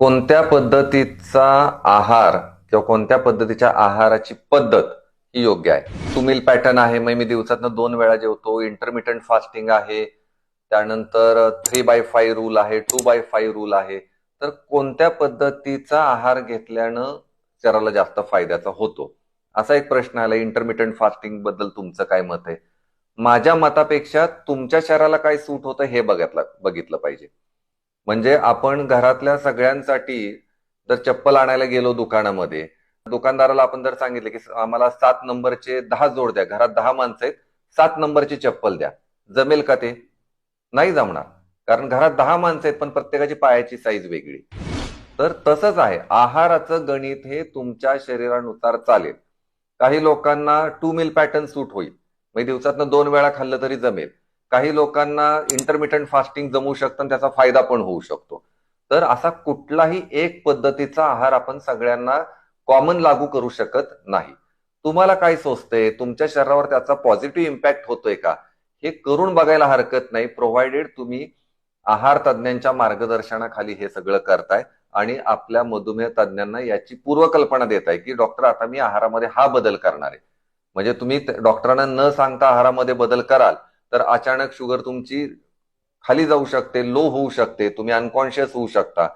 कोणत्या पद्धतीचा आहार किंवा कोणत्या पद्धतीच्या आहाराची पद्धत ही योग्य आहे? टू मिल पॅटर्न आहे मग मी दिवसातनं दोन वेळा जेवतो इंटरमिटंट फास्टिंग आहे त्यानंतर थ्री बाय फाय रूल आहे टू बाय फाय रूल आहे. तर कोणत्या पद्धतीचा आहार घेतल्यानं शरीराला जास्त फायद्याचा होतो? असा एक प्रश्न आला इंटरमिटंट फास्टिंगबद्दल तुमचं काय मत आहे? माझ्या मतापेक्षा तुमच्या शरीराला काय सूट होतं हे बघितलं बघितलं पाहिजे. म्हणजे आपण घरातल्या सगळ्यांसाठी जर चप्पल आणायला गेलो दुकानामध्ये दुकानदाराला आपण जर सांगितलं की आम्हाला सात नंबरचे दहा जोड द्या घरात दहा माणसं आहेत सात नंबरची चप्पल द्या. जमेल का ते? नाही जमणार. कारण घरात दहा माणसं आहेत पण प्रत्येकाची पायाची साईज वेगळी. तर तसंच आहे. आहाराचं गणित हे तुमच्या शरीरानुसार चालेल. काही लोकांना टू मिल पॅटर्न सूट होईल. म्हणजे दिवसातनं दोन वेळा खाल्लं तरी जमेल. काही लोकांना इंटरमिटंट फास्टिंग जमू शकतं आणि त्याचा फायदा पण होऊ शकतो. तर असा कुठलाही एक पद्धतीचा आहार आपण सगळ्यांना कॉमन लागू करू शकत नाही. तुम्हाला काय सोचते तुमच्या शरीरावर त्याचा पॉझिटिव्ह इम्पॅक्ट होतोय का? हे करून बघायला हरकत नाही. प्रोव्हाइडेड तुम्ही आहार तज्ज्ञांच्या मार्गदर्शनाखाली हे सगळं करताय आणि आपल्या मधुमेह तज्ज्ञांना याची पूर्वकल्पना देत आहे की डॉक्टर आता मी आहारामध्ये हा बदल करणार आहे. म्हणजे तुम्ही डॉक्टरांना न सांगता आहारामध्ये बदल कराल तर अचानक शुगर तुमची खाली जाऊ शकते लो होऊ शकते तुम्ही अनकॉन्शियस होऊ शकता.